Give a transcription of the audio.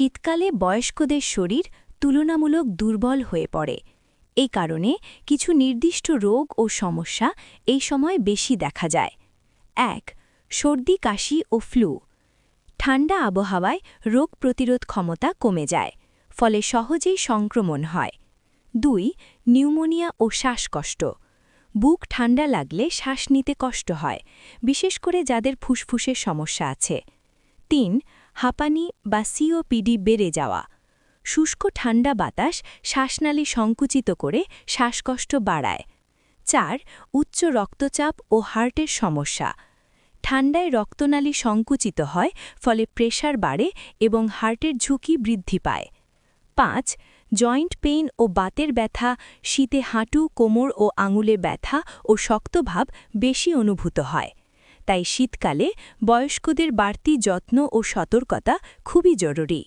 শীতকালে বয়স্কদের শরীর তুলনামূলক দুর্বল হয়ে পড়ে। এই কারণে কিছু নির্দিষ্ট রোগ ও সমস্যা এই সময় বেশি দেখা যায়। এক, সর্দি, কাশি ও ফ্লু। ঠান্ডা আবহাওয়ায় রোগ প্রতিরোধ ক্ষমতা কমে যায়, ফলে সহজেই সংক্রমণ হয়। দুই, নিউমোনিয়া ও শ্বাসকষ্ট। বুক ঠান্ডা লাগলে শ্বাস নিতে কষ্ট হয়, বিশেষ করে যাদের ফুসফুসের সমস্যা আছে। তিন হাঁপানি বা সিওপিডি বেড়ে যাওয়া। শুষ্ক ঠান্ডা বাতাস শ্বাসনালী সংকুচিত করে শ্বাসকষ্ট বাড়ায়। চার, উচ্চ রক্তচাপ ও হার্টের সমস্যা। ঠান্ডায় রক্তনালী সংকুচিত হয়, ফলে প্রেশার বাড়ে এবং হার্টের ঝুঁকি বৃদ্ধি পায়। পাঁচ, জয়েন্ট পেইন ও বাতের ব্যথা, শীতে হাঁটু, কোমর ও আঙুলে ব্যথা ও শক্তভাব বেশি অনুভূত হয়। তাই শীতকালে বয়স্কদের বাড়তি যত্ন ও সতর্কতা খুবই জরুরি।